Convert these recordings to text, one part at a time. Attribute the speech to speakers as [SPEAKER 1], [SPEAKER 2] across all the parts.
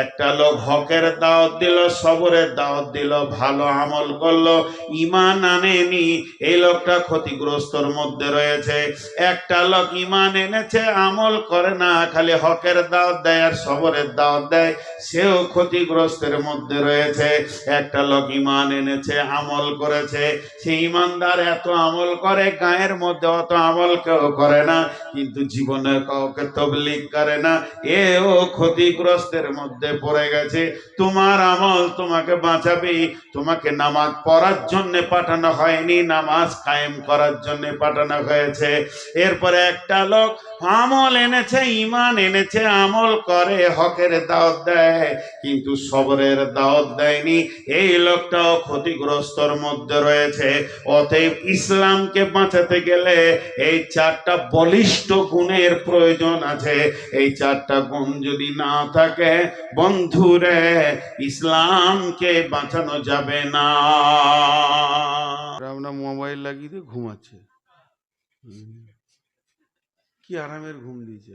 [SPEAKER 1] একটা লোক হকের দাওয়াত দিল, সবরের দাওয়াত দিল, ভালো আমল করল ইমান আনেনি। এই লোকটা ক্ষতিগ্রস্তর মধ্যে রয়েছে। একটা লোক ইমান এনেছে, আমল করে না, খালি হকের দাওয়াত দেয় আর সবরের দাওয়াত দেয়, সেও ক্ষতিগ্রস্তের মধ্যে রয়েছে। একটা লোক ইমান এনেছে, আমল করেছে, সে ইমানদার এত আমল করে, গায়ের মধ্যে অত আমল কেউ করে না, কিন্তু জীবনে কাউকে তবলিগ করে না, এও ক্ষতিগ্রস্তের মধ্যে পড়ে গেছে। তোমার আমল তোমাকে বাঁচাবে। তোমাকে নামাজ পড়ার জন্য পাঠানো হয়নি, নামাজ কায়েম করার জন্য পাঠানো হয়েছে। এরপরে একটা লোক আমল এনেছে ইমান এনেছে, আমল করে, হকের দাওয়াত দেয়, কিন্তু সবরের দাওয়াত দেয়নি। এই লোকটাও ক্ষতিগ্রস্তর মধ্যে রয়েছে। অতএব ইসলামকে বাঁচাতে গেলে এই চারটা বলিষ্ঠ গুণের প্রয়োজন আছে। এই চারটা গুণ যদি না থাকে বন্ধুরে, ইসলামকে বাঁচানো যাবে না।
[SPEAKER 2] মোবাইল লাগিয়ে দিয়ে ঘুমাচ্ছে। কি আরামের ঘুম দিয়েছে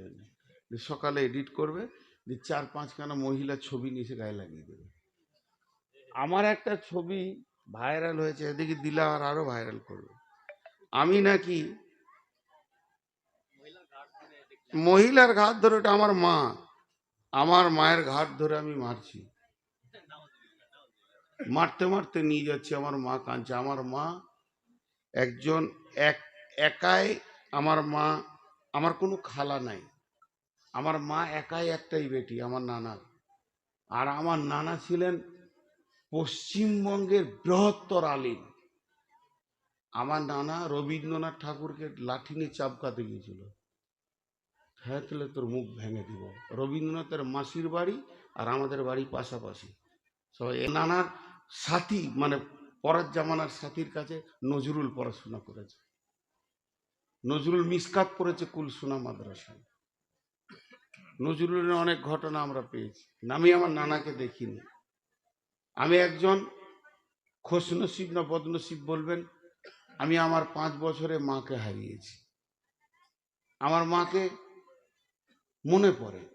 [SPEAKER 2] সকালে এডিট করবে, দিয়ে চার পাঁচখানা মহিলার ছবি নিয়ে এসে গায়ে লাগিয়ে দেবে। আমার একটা ছবি ভাইরাল হয়েছে, এদিকে দিলা আর আরও ভাইরাল করবে। আমি নাকি মহিলার ঘাত ধরে ওটা আমার মা। আমার মায়ের ঘাট ধরে আমি মারছি। মারতে মারতে নিয়ে যাচ্ছে, আমার মা কাঁদছে। আমার মা একজন এক, একাই আমার মা, আমার কোনো খালা নাই। আমার মা একাই একটাই বেটি, আমার নানার আর আমার নানা ছিলেন পশ্চিমবঙ্গের বৃহত্তর আলিম। আমার নানা রবীন্দ্রনাথ ঠাকুরকে লাঠি নিয়ে চাপকাতে গিয়েছিল। হ্যাঁ তাহলে তোর মুখ ভেঙে দিব। রবীন্দ্রনাথের মাসির বাড়ি আর আমাদের বাড়ি পাশাপাশি। সবাই নানার সাথী মানে পরের জামানার সাথীর কাছে নজরুল পড়াশোনা করেছে। নজরুল মিসকাত পড়েছে কুলসোনা মাদ্রাসায়। নজরুলের অনেক ঘটনা আমরা পেয়েছি। আমি আমার নানাকে দেখিনি। আমি একজন খোশনসিব না বদনসিব বলবেন, আমি আমার পাঁচ বছরে মাকে হারিয়েছি। আমার মাকে মনে পড়ে।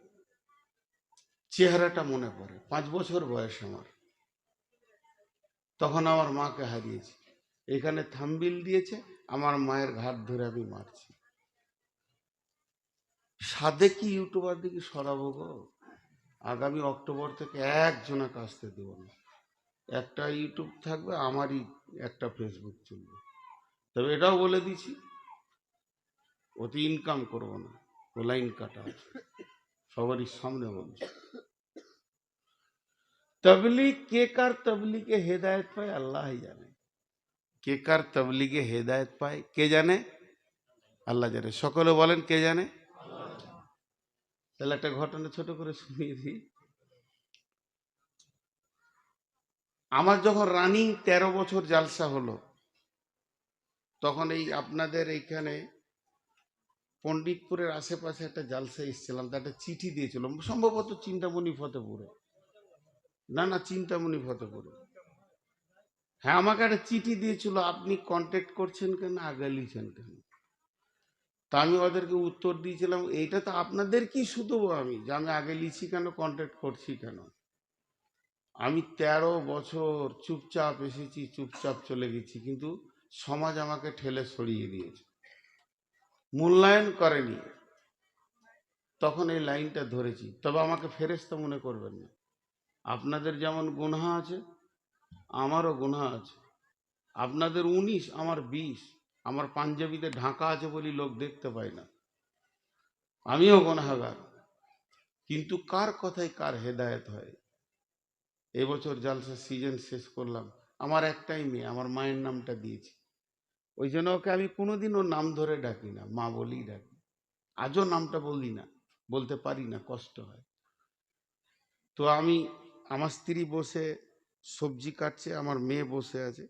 [SPEAKER 2] চেহারাটা মনে পড়ে। পাঁচ বছর বয়স আমার। তখন আমার মাকে হারিয়েছি। এখানে থাম্বিল দিয়েছে, আমার মায়ের ঘাট ধরে আমি মারছি। সাদে কি ইউটিউবার দিকে সরাবো গো? আগামী অক্টোবর থেকে একজনা কাজতে দেবো না। একটা ইউটিউব থাকবে, আমারই একটা ফেসবুক চলবে। তবে এটাও বলে দিছি ওতে ইনকাম করব না। লাইন কাটা। সবারই সামনে বলছি তবলিগ, কে কার তবলিগে হেদায়ত পায় আল্লাহ জানে। কে কার তবলিগে হেদায়ত পায়, কে জানে? আল্লাহ জানে। সকলে বলেন, কে জানে? তাহলে একটা ঘটনা ছোট করে শুনিয়ে দিই। আমার যখন রানিং তেরো বছর জালসা হলো, তখন এই আপনাদের এইখানে পণ্ডিতপুরের আশেপাশে একটা জালসা এসেছিলাম তা একটা চিঠি দিয়েছিল সম্ভবত চিন্তামণি ফতেপুরে। না না, চিন্তামণি ফতেপুরে। হ্যাঁ আমাকে একটা চিঠি দিয়েছিল, আপনি কন্ট্যাক্ট করছেন কেন, আগে লিখছেন কেন? তা আমি ওদেরকে উত্তর দিয়েছিলাম, এইটা তো আপনাদের কি শুধু আমি, যে আমি আগে লিখছি কেন কন্ট্যাক্ট করছি কেন? আমি তেরো বছর চুপচাপ এসেছি, চুপচাপ চলে গেছি, কিন্তু সমাজ আমাকে ঠেলে সরিয়ে দিয়েছে। মূল্যায়ন করেনি। তখন এই লাইনটা ধরেছি। তবে আমাকে ফেরেস্তা মনে করবেন না। আপনাদের যেমন গুনহা আছে, আমারও গুনহা আছে। আপনাদের উনিশ, আমার বিশ, আমার পাঞ্জাবিতে ঢাকা আছে বলি লোক দেখতে পায় না। আমিও গুনাহাগার। কিন্তু কার কথায় কার হেদায়েত হয়? এবছর জালসা সিজন শেষ করলাম। আমার একটাই মেয়ে, আমার মায়ের নামটা দিয়েছি। ওই জন্য ওকে আমি কোনোদিন ওর নাম ধরে ডাকি না, মা বলেই ডাকি। আজও নামটা বলি না, বলতে পারি না, কষ্ট হয়। তো আমি, আমার স্ত্রী বসে সবজি কাটছে, আমার মেয়ে বসে আছে।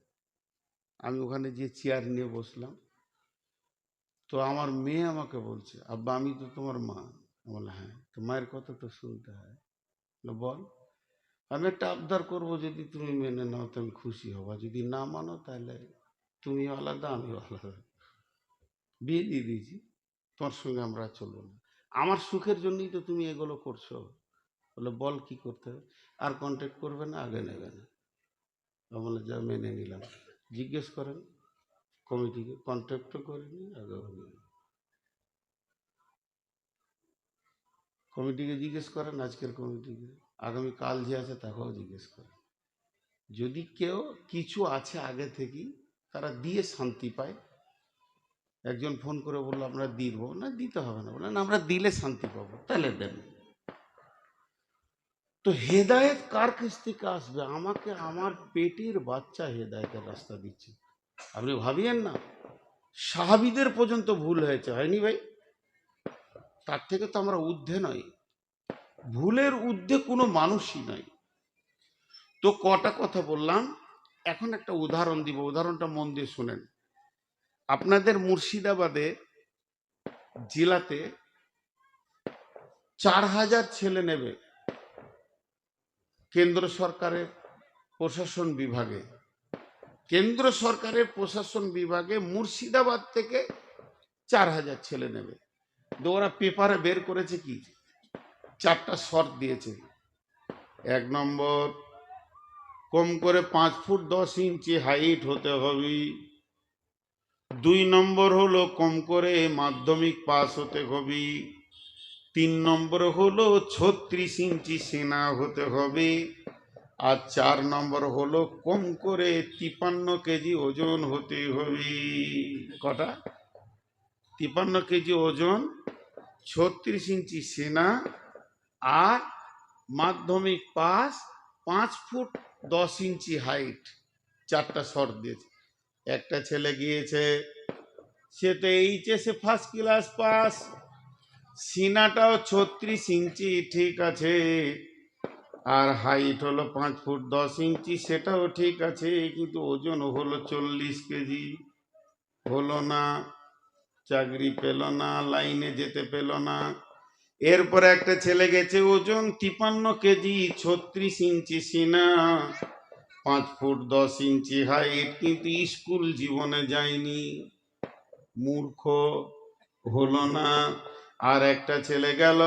[SPEAKER 2] আমি ওখানে যে চেয়ার নিয়ে বসলাম। তো আমার মেয়ে আমাকে বলছে, আব্বা, আমি তো তোমার মা। বললাম হ্যাঁ তো মায়ের কথা তো শুনতে হয়। বল। আমি একটা আবদার করব, যদি তুমি মেনে নাও, তো আমি খুশি হব। যদি না মানো, তাহলে তুমি আলাদা আমি আলাদা। বিয়ে দিয়ে দিয়েছি, তোমার সঙ্গে আমরা চলবো না। আমার সুখের জন্যই তো তুমি এগুলো করছ। বলে, বল কি করতে হবে? আর কন্ট্যাক্ট করবে না, আগে নেবে না। বলে যা মেনে নিলাম। জিজ্ঞেস করেন কমিটিকে কন্ট্যাক্টও করিনি আগে হবে কমিটিকে জিজ্ঞেস করেন, আজকের কমিটিকে আগামী কাল যে আছে, তাকেও জিজ্ঞেস করেন। যদি কেউ কিছু আছে আগে থেকেই তারা দিয়ে শান্তি পায়। একজন ফোন করে বলল, আমরা দিব। না, দিতে হবে না। বললেন আমরা দিলে শান্তি পাবো। তাহলে দেন। তো হেদায়েত কার কাছ থেকে আসবে? আমাকে আমার পেটের বাচ্চা হেদায়েতের রাস্তা দিচ্ছে। আপনি ভাবিয়েন না, সাহাবিদের পর্যন্ত ভুল হয়েছে, হয়নি ভাই? তার থেকে তো আমরা ঊর্ধ্বে নই। ভুলের ঊর্ধ্বে কোনো মানুষই নয়। তো কটা কথা বললাম? এখন একটা উদাহরণ দিব, উদাহরণটা মন দিয়ে শুনেন। আপনাদের মুর্শিদাবাদে জেলাতে চার হাজার ছেলে নেবে কেন্দ্র সরকারের প্রশাসন বিভাগে। কেন্দ্র সরকারের প্রশাসন বিভাগে মুর্শিদাবাদ থেকে চার হাজার ছেলে নেবে। তো ওরা পেপারে বের করেছে কি? চারটা শর্ত দিয়েছে। এক নম্বর কম করে পাঁচ ফুট দশ ইঞ্চি হাইট হতে হবে। দুই নম্বর হলো কম করে মাধ্যমিক পাস হতে হবে। তিন নম্বর হলো ছত্রিশ ইঞ্চি সেনা হতে হবে। আর চার নম্বর হলো কম করে তিপান্ন কেজি ওজন হতে হবে। কটা? তিপান্ন কেজি ওজন, ছত্রিশ ইঞ্চি সেনা, আর মাধ্যমিক পাস পাঁচ ফুট দশ ইঞ্চি হাইট চারটা শর্ট দিয়েছে। একটা ছেলে গিয়েছে, সে তো এইচএসে ফার্স্ট ক্লাস পাস সিনাটাও ছত্রিশ ইঞ্চি, ঠিক আছে। আর হাইট হলো পাঁচ ফুট দশ ইঞ্চি, সেটাও ঠিক আছে, কিন্তু ওজন হলো চল্লিশ কেজি। হলো না, চাকরি পেল না, লাইনে যেতে পেল না। এরপরে একটা ছেলে গেছে, ওজন তিপান্ন কেজি, ছত্রিশ ইঞ্চি সিনা, পাঁচ ফুট দশ ইঞ্চি হাইট কিন্তু স্কুল জীবনে যায়নি। মূর্খ, হলো না। আর একটা ছেলে গেল,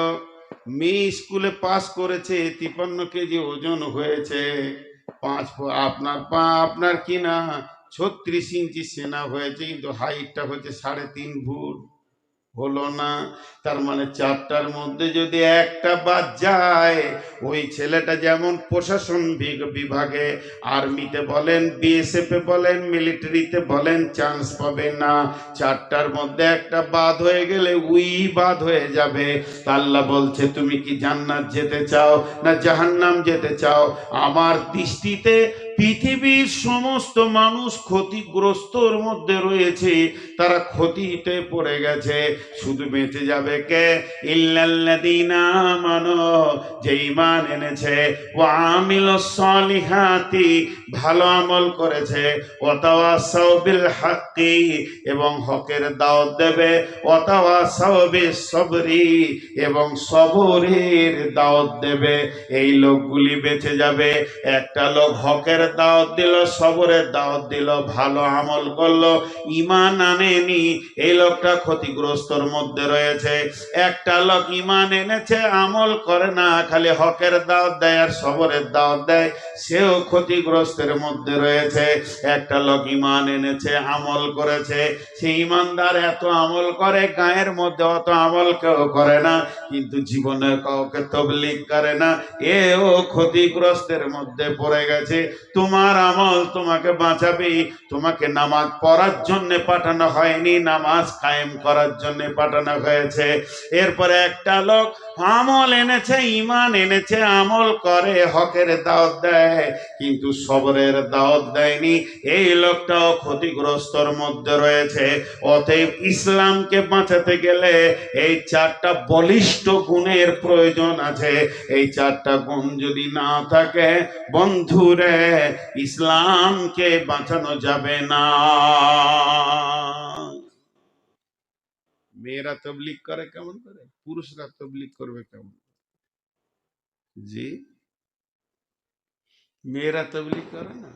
[SPEAKER 2] মেয়ে স্কুলে পাস করেছে, তিপান্ন কেজি ওজন হয়েছে, পাঁচ ফু- আপনার পা, আপনার কি না? ছত্রিশ ইঞ্চি সেনা হয়েছে, কিন্তু হাইটটা হচ্ছে সাড়ে তিন ফুট। হলো না। তার মানে চারটার মধ্যে যদি একটা বাদ যায়, ওই ছেলেটা যেমন প্রশাসন বিভাগে, আর্মিতে বলেন, বিএসএফ বলেন, মিলিটারিতে বলেন, চান্স পাবে না। চারটার মধ্যে একটা বাদ হয়ে গেলে উই বাদ হয়ে যাবে। আল্লাহ বলছে, তুমি কি জান্নাত যেতে চাও না জাহান্নাম যেতে চাও? আমার দৃষ্টিতে পৃথিবীর সমস্ত মানুষ ক্ষতিগ্রস্তর মধ্যে রয়েছে, তারা ক্ষতিতে পড়ে গেছে। শুধু বেঁচে যাবে কে? ইল্লাল্লাযীনা আমানু, যে ঈমান এনেছে। ওয়া আমিলুস সলিহাতি, ভালো আমল করেছে। ওয়া তাওয়াসাউ বিল হাক্কি এবং হকের দাওয়াত দেবে। ওয়া তাওয়াসাউ সবরি এবং সবরের দাওয়াত দেবে। এই লোকগুলি বেঁচে যাবে। একটা লোক হকের দাওয়াত দিল সবরের দাওয়াত দিল, ভালো আমল করল। ইমান আনেনি, এই লোকটা ক্ষতিগ্রস্তর মধ্যে রয়েছে। একটা লোক ইমান এনেছে, আমল করে না, খালি হকের দাওয়াত দেয় আর সবরের দাওয়াত দেয়, সেও ক্ষতিগ্রস্তের মধ্যে রয়েছে। একটা লোক ইমান এনেছে, আমল করেছে, সে ইমানদার এত আমল করে, গায়ের মধ্যে অত আমল কেউ করে না, কিন্তু জীবনে কাউকে তবলিগ করে না, এও ক্ষতিগ্রস্তের মধ্যে পড়ে গেছে। তোমার আমল তোমাকে বাঁচাবে। তোমাকে নামাজ পড়ার জন্য পাঠানো হয়নি, নামাজ কায়েম করার জন্য পাঠানো হয়েছে। এরপরে একটা লোক আমল এনেছে ইমান এনেছে, আমল করে, হকের দাওয়াত দেয়, কিন্তু সবরের দাওয়াত দেয়নি। এই লোকটাও ক্ষতিগ্রস্তর মধ্যে রয়েছে। অতএব ইসলামকে বাঁচাতে গেলে এই চারটা বলিষ্ঠ গুণের প্রয়োজন আছে। এই চারটা গুণ যদি না থাকে, বন্ধুরে ইসলামকে বাঁচানো যাবে না। মেয়েরা তবলিক করে কেমন করে? পুরুষরা তবলিক করবে কেমন জি? মেয়েরা তবলিক করে না?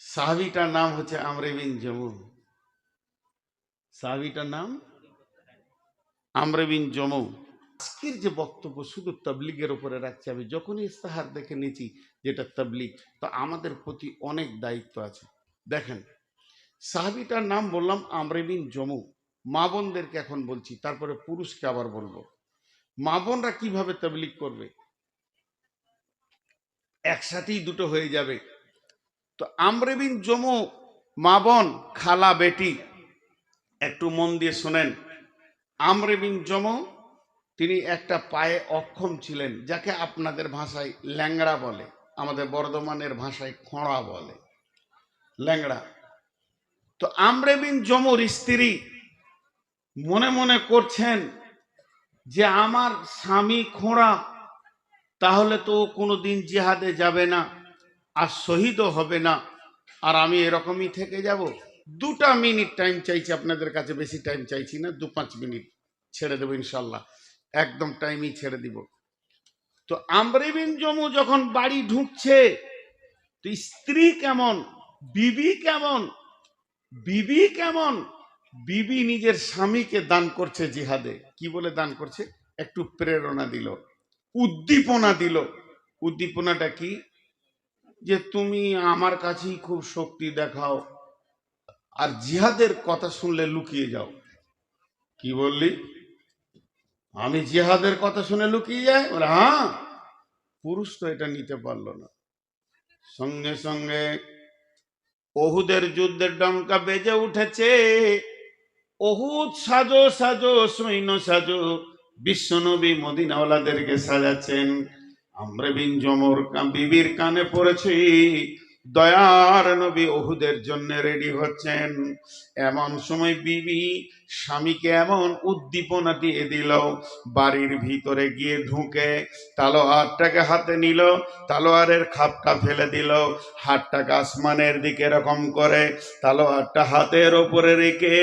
[SPEAKER 2] সাহাবিটার নাম হচ্ছে আমরে বিন জমু সাহাবিটার নাম? আমরে বিন আজকের যে বক্তব্য শুধু তাবলিগের উপরে রাখছি, আমি যখনই ইস্তাহার দেখে নিয়েছি যেটা তাবলিগ, তো আমাদের প্রতি অনেক দায়িত্ব আছে। দেখেন, সাহাবিটার নাম বললাম আমরেবিন জমু। মা বোনদেরকে এখন বলছি, তারপরে পুরুষকে আবার বলব। মা বোনরা কীভাবে তাবলিগ করবে? একসাথেই দুটো হয়ে যাবে। তো আমরেবিন জমু, মা বোন, খালা, বেটি, একটু মন দিয়ে শোনেন। আমরেবিন জমু তিনি একটা পায়ে অক্ষম ছিলেন, যাকে আপনাদের ভাষায় ল্যাংড়া বলে, আমাদের বর্ধমানের ভাষায় খোঁড়া বলে। ল্যাংড়া। তো আমরেবিন জমুর স্ত্রী মনে মনে করছেন যে, আমার স্বামী খোঁড়া, তাহলে তো ও কোনো দিন জিহাদে যাবে না আর শহীদও হবে না। আর আমি এরকমই থেকে যাব। দুটা মিনিট টাইম চাইছি আপনাদের কাছে, বেশি টাইম চাইছি না দু পাঁচ মিনিট ছেড়ে দেবো ইনশাল্লাহ। একদম টাইমই ছেড়ে দিব। তো আমরেবিন জমু যখন বাড়ি ঢুকছে, তো স্ত্রী কেমন? বিবি কেমন? বিবি কেমন? বিবি নিজের স্বামীকে দান করছে জিহাদে। কি বলে দান করছে? একটু প্রেরণা দিল, উদ্দীপনা দিল। উদ্দীপনাটা কি? যে তুমি আমার কাছেই খুব শক্তি দেখাও, আর জিহাদের কথা শুনলে লুকিয়ে যাও। কি বললি? আমি জিহাদের কথা শুনে লুকিয়ে যাই, বলে হ্যাঁ পুরুষ তো এটা নিতে পারল না। সঙ্গে সঙ্গে অহুদের যুদ্ধের ডঙ্কা বেজে উঠেছে। অহুদ সাজো সাজো, সৈন্য সাজো বিশ্বনবী মদিনাওয়ালাদেরকে সাজাচ্ছেন। আমরা বিন জমর বিবির কানে পড়েছি, দয়ার নবী অহুদের জন্য রেডি হচ্ছেন। এমন সময় বিবি স্বামীকে এমন উদ্দীপনা দিয়ে দিল, বাড়ির ভিতরে গিয়ে ঢুকে তালোয়ারটাকে হাতে নিল, তালোয়ারের খাপটা ফেলে দিল, হাতটাকে আসমানের দিকে এরকম করে তালোয়ারটা হাতের ওপরে রেখে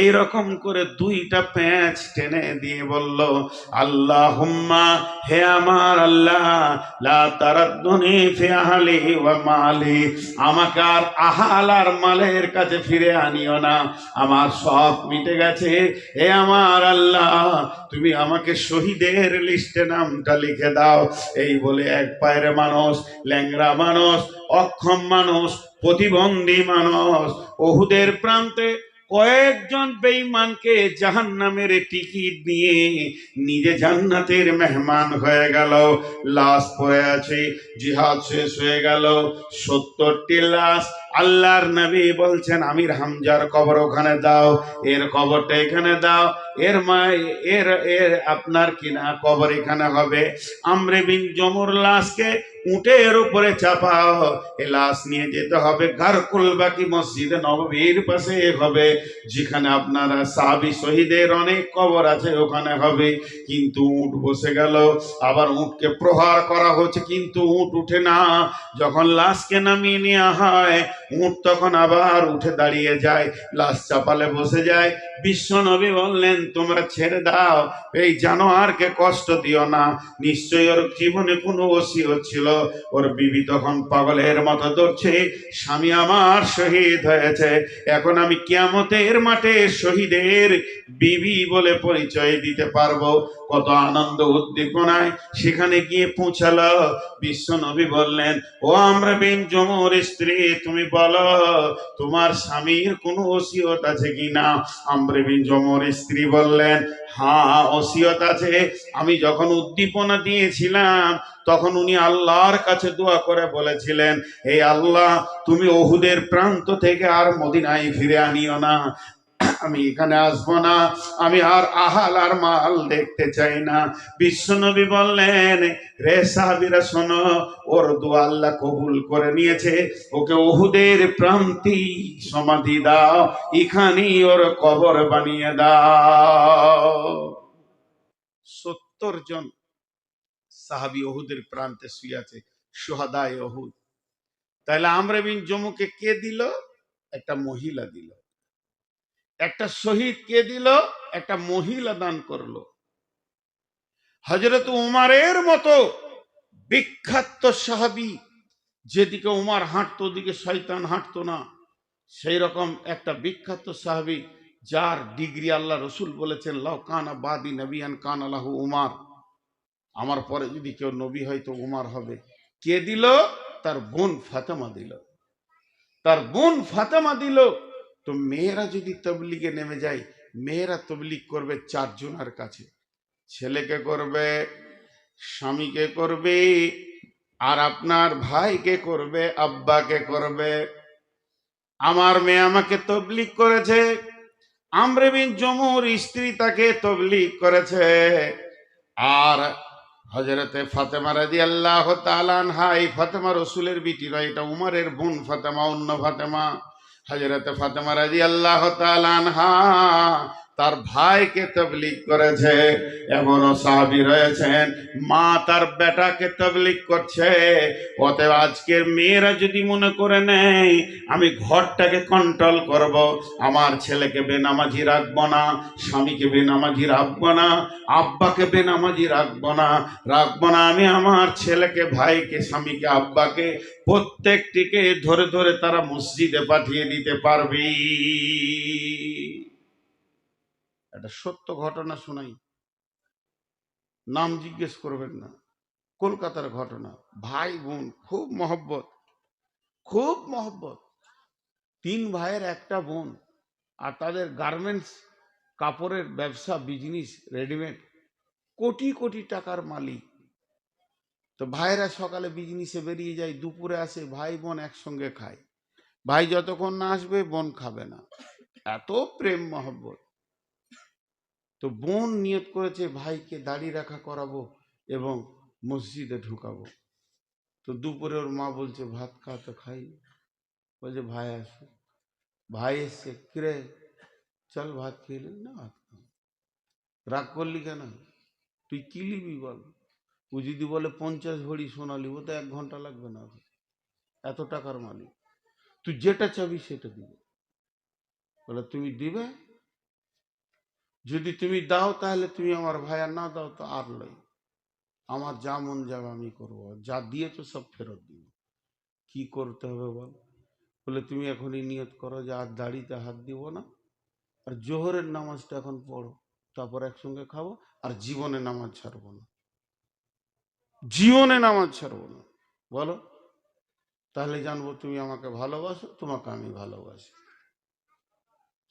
[SPEAKER 2] এই রকম করে দুইটা প্যাঁচ টেনে দিয়ে বলল আল্লাহ হুম্মা হে আমার আল্লাহ, লা তারাদ্দুনি মালি, আমাকে আর আহাল আর মালের কাছে ফিরে আনিও না, আমার সব মিটে গেছে হে আমার আল্লাহ, তুমি আমাকে শহীদের লিস্টে নামটা লিখে দাও। এই বলে এক পায়ের মানুষ ল্যাংরা মানুষ, অক্ষম মানুষ, প্রতিবন্ধী মানুষ, ওহুদের প্রান্তে কয়েকজন বেঈমানকে জাহান্নামের টিকিট নিয়ে নিজে জান্নাতের মেহমান হয়ে গেল। লাশ পড়ে আছে, জিহাদ শেষ হয়ে গেল। সত্তরটি লাশ আল্লাহর নবী বলছেন, আমির হামজার কবর ওখানে দাও, এর কবরটা এখানে দাও। এর মা এর এর আপনার কিনা কবর এখানে হবে। আমরে বিন জমুর লাশকে উটের উপরে চাপাও এ লাশ নিয়ে যেতে হবে। গারকুল বাকি মসজিদে নববীর পাশে হবে, যেখানে আপনারা সাহাবি শহীদের অনেক কবর আছে, ওখানে হবে। কিন্তু উট বসে গেল, আবার উটকে প্রহার করা হচ্ছে, কিন্তু উট উঠে না। যখন লাশকে নামিয়ে নেওয়া হয়, উট তখন আবার উঠে দাঁড়িয়ে যায়, লাশ চাপালে বসে যায়। বিশ্ব নবী বললেন, তোমরা ছেড়ে দাও, এই জানোয়ারকে কষ্ট দিও না। নিশ্চয়ই ওর জীবনে কোনো ওসিয়ত ছিল ওর বিবি তখন পাগলের মতো ধরছে স্বামী আমার শহীদ হয়েছে। এখন আমি কিয়ামতের মাঠে শহীদের বিবি বলে পরিচয় দিতে পারব। কত আনন্দ উদ্দীপনায় সেখানে গিয়ে পৌঁছালো। বিশ্ব নবী বললেন, ও আমরা বিন জমুর স্ত্রী, তুমি বলো, তোমার স্বামীর কোনো ওসিয়ত আছে কিনা? আমরে বিন জমুর স্ত্রী বললেন হ্যাঁ অসিয়ত আছে। আমি যখন উদ্দীপনা দিয়েছিলাম, তখন উনি আল্লাহর কাছে দোয়া করে বলেছিলেন এই আল্লাহ, তুমি ওহুদের প্রান্ত থেকে আর মদিনায় ফিরে আনিও না। আমি এখানে আসব না। আমি আর আহাল আর মাল দেখতে চাই না। বিশ্বনবী বললেন, রে সাহাবিরা, শোনো, ওর দোয়া আল্লাহ কবুল করে নিয়েছে। ওকে ওহুদের প্রান্তি সমাধি দাও। এখানেই ওর কবর বানিয়ে দাও। সত্তর জন সাহাবি ওহুদের প্রান্তে শুয়ে আছে সোহাদায় ওহুদ। তাহলে আমরা বিন জমুকে কে দিল? একটা মহিলা দিল। একটা শহীদ কে দিল? একটা মহিলা দান করল। হজরত উমারের মতো বিখ্যাত সাহাবি, যেদিকে উমার হাঁটতো, ওদিকে শয়তান হাঁটতো না সেই রকম একটা বিখ্যাত সাহাবি, যার ডিগ্রি আল্লাহ রসুল বলেছেন, লাউ কানা বাদি নবিয়ান কান আল্লাহ উমার। আমার পরে যদি কেউ নবী হয়, তো উমার হবে। কে দিল? তার বোন ফাতেমা দিল। তার বোন ফাতেমা দিল। তো মেয়েরা যদি তবলিগে নেমে যায়, মেয়েরা তবলিগ করবে চারজনের কাছে। ছেলেকে করবে, স্বামীকে করবে, আর আপনার ভাইকে করবে, আব্বাকে করবে। আমার মেয়ে আমাকে তবলিগ করেছে, আমরে বিন জমুর স্ত্রী তাকে তবলিগ করেছে। আর হজরতে ফাতেমা রাজি আল্লাহ হাই ফাতেমা রসুলের বিটি নয়, এটা উমারের বোন ফাতেমা, অন্য ফাতেমা। হজরতে ফাতেমা রাজি আল্লাহ হা তার ভাইকে তবলিগ করেছে, এমনও সাহাবি রয়েছেন, মা তার বেটাকে তবলিগ করছে। অতএব আজকের মেয়েরা যদি মনে করে নেয়, আমি ঘরটাকে কন্ট্রোল করব, আমার ছেলেকে বেনামাজি রাখব না, স্বামীকে বেনামাজি রাখব না, আব্বাকে বেনামাজি রাখব না রাখব না আমি আমার ছেলেকে, ভাইকে, স্বামীকে, আব্বাকে, প্রত্যেকটিকে ধরে ধরে তারা মসজিদে পাঠিয়ে দিতে পারবি। একটা সত্য ঘটনা শোনাই। নাম জিজ্ঞেস করবেন না। কলকাতার ঘটনা। ভাই বোন খুব মহব্বত। খুব মহব্বত। তিন ভাইয়ের একটা বোন আর তাদের গার্মেন্টস কাপড়ের ব্যবসা বিজনেস রেডিমেড কোটি কোটি টাকার মালিক। তো ভাইরা সকালে বিজনেসে বেরিয়ে যায়, দুপুরে আসে ভাই বোন একসঙ্গে খায়। ভাই যতক্ষণ না আসবে, বোন খাবে না। এত প্রেম মহব্বত। তো বোন নিয়ত করেছে, ভাইকে দাড়ি রাখা করাবো এবং মসজিদে ঢুকাবো। তো দুপুরে ওর মা বলছে, ভাত খা, তো খাই বলছে, ভাই আসো ভাই এসছে, কিরে, চল ভাত খেয়ে নে। ভাত খাও রাগ করলি কেন? তুই কি নিবি বল? ও যদি বলে পঞ্চাশ ভরি সোনা নিব, তো এক ঘণ্টা লাগবে না। এত টাকার মালিক। তুই যেটা চাবি সেটা দিবে। বলে, তুমি দিবে? যদি তুমি দাও তাহলে তুমি আমার ভাই আর না দাও তো আর লই। আমার যা মন যাবে আমি করব। যা দিয়েছ সব ফেরত দিব। কি করতে হবে বল? বলে তুমি এখনই নিয়ত করো যে আর দাড়িতে হাত দিব না। আর জোহরের নামাজটা এখন পড়ো, তারপর একসঙ্গে খাব, আর জীবনে নামাজ ছাড়বো না। জীবনে নামাজ ছাড়বো না। বলো? তাহলে জানব তুমি আমাকে ভালোবাসো, তোমাকে আমি ভালোবাসি।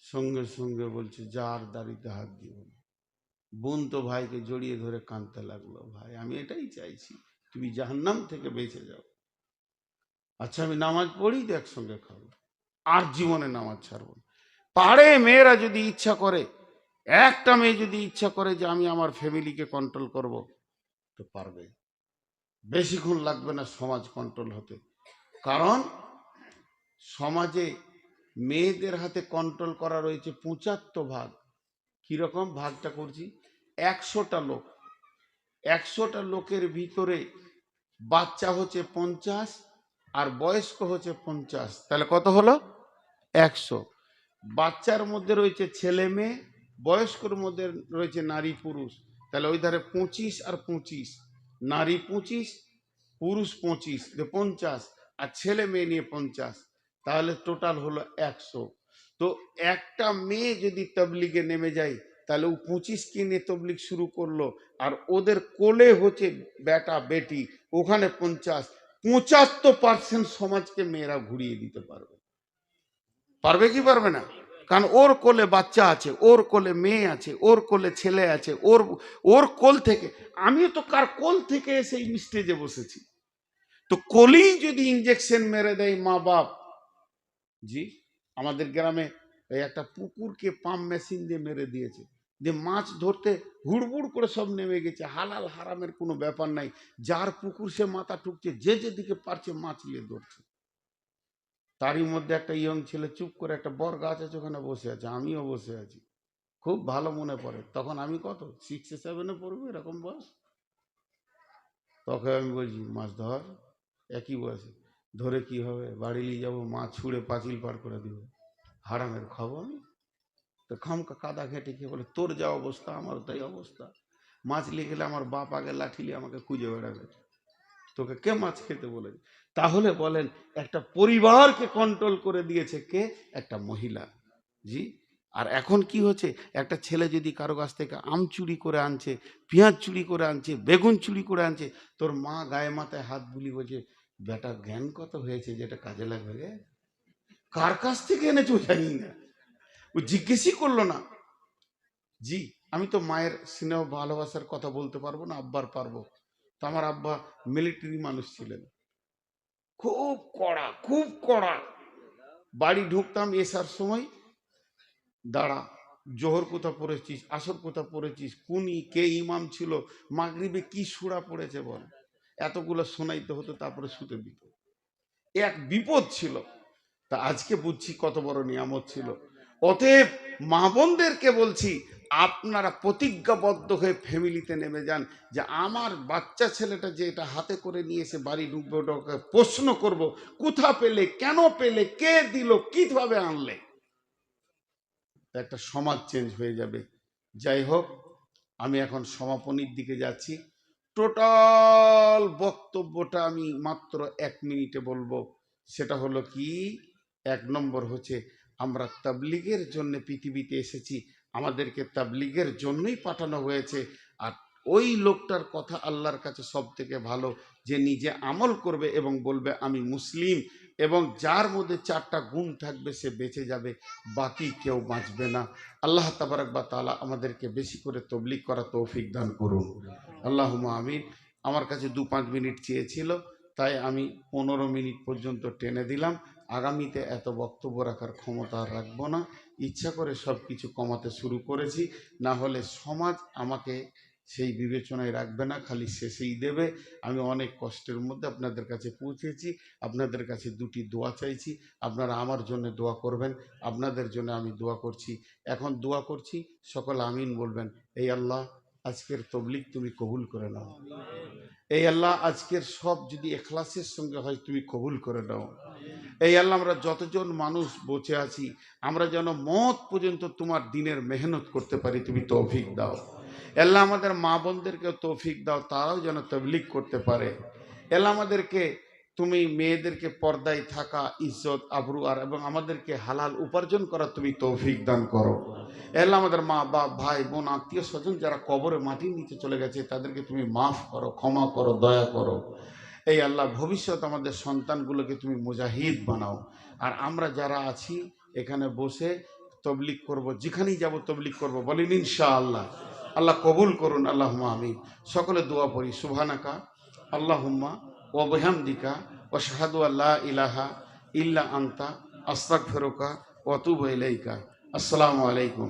[SPEAKER 2] সঙ্গে সঙ্গে বলছে, যার দাড়িতে হাত না। বোন তো ভাইকে জড়িয়ে ধরে কাঁদতে লাগল, ভাই, আমি এটাই চাইছি, তুমি জাহান্নাম থেকে বেঁচে যাও। আচ্ছা আমি নামাজ পড়ি তো একসঙ্গে খাব, আর জীবনে নামাজ ছাড়বো না। পারে মেয়েরা যদি ইচ্ছা করে, একটা মেয়ে যদি ইচ্ছা করে যে আমি আমার ফ্যামিলিকে কন্ট্রোল করব, তো পারবে। বেশিক্ষণ লাগবে না সমাজ কন্ট্রোল হতে। কারণ সমাজে মেয়েদের হাতে কন্ট্রোল করা রয়েছে পঁচাত্তর ভাগ। কীরকম ভাগটা করছি। একশোটা লোক। একশোটা লোকের ভিতরে বাচ্চা হচ্ছে পঞ্চাশ আর বয়স্ক হচ্ছে পঞ্চাশ। তাহলে কত হলো? একশো। বাচ্চার মধ্যে রয়েছে ছেলে মেয়ে, বয়স্কর মধ্যে রয়েছে নারী পুরুষ। তাহলে ওই ধারে পঁচিশ আর পঁচিশ। নারী পঁচিশ, পুরুষ পঁচিশ পঞ্চাশ। আর ছেলে মেয়ে নিয়ে পঞ্চাশ। তাহলে টোটাল হলো একশো। তো একটা মেয়ে যদি তবলিগে নেমে যায়, তাহলে ও পঁচিশ কিনে তবলিগ শুরু করল? আর ওদের কোলে হচ্ছে বেটা, বেটি, ওখানে পঞ্চাশ। পঁচাত্তর পার্সেন্ট সমাজকে মেয়েরা ঘুরিয়ে দিতে পারবে। পারবে কি পারবে না? কারণ ওর কোলে বাচ্চা আছে, ওর কোলে মেয়ে আছে, ওর কোলে ছেলে আছে, ওর ওর কোল থেকে, আমিও তো কার কোল থেকে এসে এই স্টেজে বসেছি। তো কোলেই যদি ইঞ্জেকশন মেরে দেয় মা বাপ জি, আমাদের গ্রামে এই একটা পুকুরকে পাম্প মেশিন দিয়ে মেরে দিয়েছে। যে মাছ ধরতে হুড়বুড় করে সব নেমে গেছে। হালাল হারামের কোনো ব্যাপার নাই। যার পুকুর সে মাথা ঠুকছে, যে যেদিকে পারছে মাছ নিয়ে ধরছে। তারই মধ্যে একটা ইয়ং ছেলে চুপ করে একটা বর গাছ আছে, ওখানে বসে আছে। আমিও বসে আছি। খুব ভালো মনে পড়ে। তখন আমি কত? সিক্সে সেভেনে পড়ব এরকম বয়স? তখন আমি বলছি, মাছ ধর, একই বয়সে। ধরে কি হবে? বাড়ি নিয়ে যাব মাছ ছুঁড়ে পাঁচিল পার করে দিব। হারামের খাব আমি? তো খামকা কাদা ঘেঁটে খেয়ে বলে, তোর যা অবস্থা আমার তাই অবস্থা। মাছ নিয়ে গেলে আমার বাপ আগে লাঠি আমাকে খুঁজে বেড়াবে। তোকে কে মাছ খেতে বলে? তাহলে বলেন, একটা পরিবারকে কন্ট্রোল করে দিয়েছে কে? একটা মহিলা। জি? আর এখন কি হচ্ছে? একটা ছেলে যদি কারও কাছ থেকে আম চুরি করে আনছে, পেঁয়াজ চুরি করে আনছে, বেগুন চুরি করে আনছে, তোর মা গায়ে মাথায় হাত বুলি বলছে বেটা জ্ঞান কত হয়েছে যেটা কাজে লাগবে রে? কার কাছ থেকে এনেছো জানি না ও জিজ্ঞেসই করল না। জি, আমি তো মায়ের স্নেহ, ভালোবাসার কথা বলতে পারব না, আব্বার পারব। তো আমার আব্বা মিলিটারি মানুষ ছিলেন। খুব কড়া খুব কড়া। বাড়ি ঢুকতাম এসার সময়। দাঁড়া, জোহর কোথা পড়েছিস, আসর কোথা পড়েছিস কুনি কে ইমাম ছিল, মাগরিবে কি সুরা পড়েছে বল? এতগুলো শোনাইতে হতো, তারপরে শুতে দিত। এক বিপদ ছিল। তা আজকে বুঝছি কত বড় নিয়ামত ছিল। অতএব মা বোনদেরকে বলছি, আপনারা প্রতিজ্ঞাবদ্ধ হয়ে ফ্যামিলিতে নেমে যান যে আমার বাচ্চা ছেলেটা যে এটা হাতে করে নিয়ে এসে বাড়ি ঢুকবে ওটাকে প্রশ্ন করব, কোথা পেলে, কেন পেলে, কে দিল, কীভাবে আনলে? একটা সমাজ চেঞ্জ হয়ে যাবে। যাই হোক, আমি এখন সমাপনীর দিকে যাচ্ছি। টোটাল বক্তব্যটা আমি মাত্র এক মিনিটে বলব। সেটা হলো কি? এক নম্বর হচ্ছে, আমরা তাবলিগের জন্য পৃথিবীতে এসেছি, আমাদেরকে তাবলিগের জন্যই পাঠানো হয়েছে। আর ওই লোকটার কথা আল্লাহর কাছে সব থেকে ভালো, যে নিজে আমল করবে এবং বলবে, আমি মুসলিম এবং যার মধ্যে চারটা গুণ থাকবে সে বেঁচে যাবে, বাকি কেউ বাঁচবে না। আল্লাহ তাবারক বা তালা আমাদেরকে বেশি করে তবলিগ করা তৌফিক দান করুন। আল্লাহ আমিন। আমার কাছে দু পাঁচ মিনিট চেয়েছিল, তাই আমি পনেরো মিনিট পর্যন্ত টেনে দিলাম। আগামীতে এত বক্তব্য রাখার ক্ষমতা আর রাখব না। ইচ্ছা করে সব কিছু কমাতে শুরু করেছি। না হলে সমাজ আমাকে সেই বিবেচনায় রাখবে না, খালি শেষেই দেবে। আমি অনেক কষ্টের মধ্যে আপনাদের কাছে পৌঁছেছি, আপনাদের কাছে দুটি দোয়া চাইছি, আপনারা আমার জন্য দোয়া করবেন, আপনাদের জন্য আমি দোয়া করছি। এখন দোয়া করছি, সকল আমিন বলবেন, এই আল্লাহ, আজকের তবলিক তুমি কবুল করে নাও। এই আল্লাহ, আজকের সব যদি এখলাসের সঙ্গে হয় তুমি কবুল করে নাও। এই আল্লাহ, আমরা যতজন মানুষ বসে আছি, আমরা যেন মত পর্যন্ত তোমার দিনের মেহনত করতে পারি, তুমি তৌফিক দাও। আল্লাহ আমাদের মা বোনদেরকে তৌফিক দাও, তারাও যেন তবলিক করতে পারে। এল্লা আমাদেরকে, তুমি মেয়েদেরকে পর্দায় থাকা, ইজ্জত, আবরু আর এবং আমাদেরকে হালাল উপার্জন করা তুমি তৌফিক দান করো। আল্লাহ আমাদের মা, বাপ, ভাই, বোন, আত্মীয় স্বজন যারা কবরে মাটির নিচে চলে গেছে, তাদেরকে তুমি মাফ করো, ক্ষমা করো, দয়া করো। এই আল্লাহ ভবিষ্যৎ আমাদের সন্তানগুলোকে তুমি মুজাহিদ বানাও। আর আমরা যারা আছি, এখানে বসে তবলিক করব, যেখানেই যাব তবলিক করব, বলেন ইনশা আল্লাহ কবুল করুন আল্লাহ আমি সকলে দোয়া পড়ি, সুবহানাকা, আল্লাহম্মা ও বেহামদিকা ও শাহাদু আল্লাহ ইলাহা ইল্লা আন্তা আস্তাক ফেরোকা ওয়াতুব ইলাইকা। আসসালামু আলাইকুম।